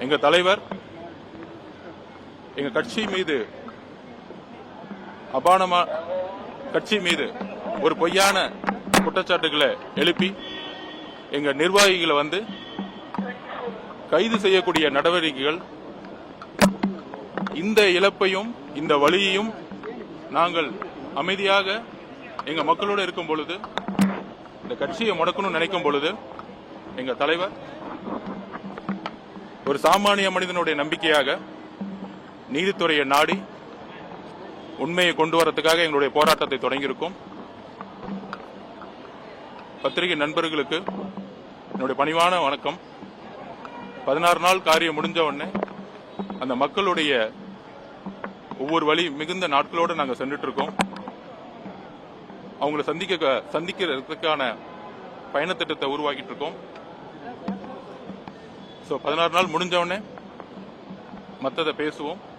எங்கள் தலைவர் எங்கள் கட்சி மீது அபானமா கட்சி மீது ஒரு பொய்யான குற்றச்சாட்டுகளை எழுப்பி எங்கள் நிர்வாகிகளை வந்து கைது செய்யக்கூடிய நடவடிக்கைகள் இந்த இழப்பையும் இந்த வழியையும் நாங்கள் அமைதியாக எங்க மக்களோடு இருக்கும் பொழுது இந்த கட்சியை முடக்கணும்னு நினைக்கும் பொழுது எங்க தலைவர் ஒரு சாமானிய மனிதனுடைய நம்பிக்கையாக நீதித்துறையை நாடி உண்மையை கொண்டு வரத்துக்காக எங்களுடைய போராட்டத்தை தொடங்கியிருக்கோம். பத்திரிகை நண்பர்களுக்கு என்னுடைய பணிவான வணக்கம். பதினாறு நாள் காரியம் முடிஞ்ச உடனே அந்த மக்களுடைய ஒவ்வொரு வழி மிகுந்த நாட்களோடு நாங்கள் சென்றுட்டு இருக்கோம் அவங்கள சந்திக்க சந்திக்கிறதுக்கான பயணத்திட்டத்தை உருவாக்கிட்டு இருக்கோம் ஸோ பதினாறு நாள் முடிஞ்சவொடனே மற்றதை பேசுவோம்.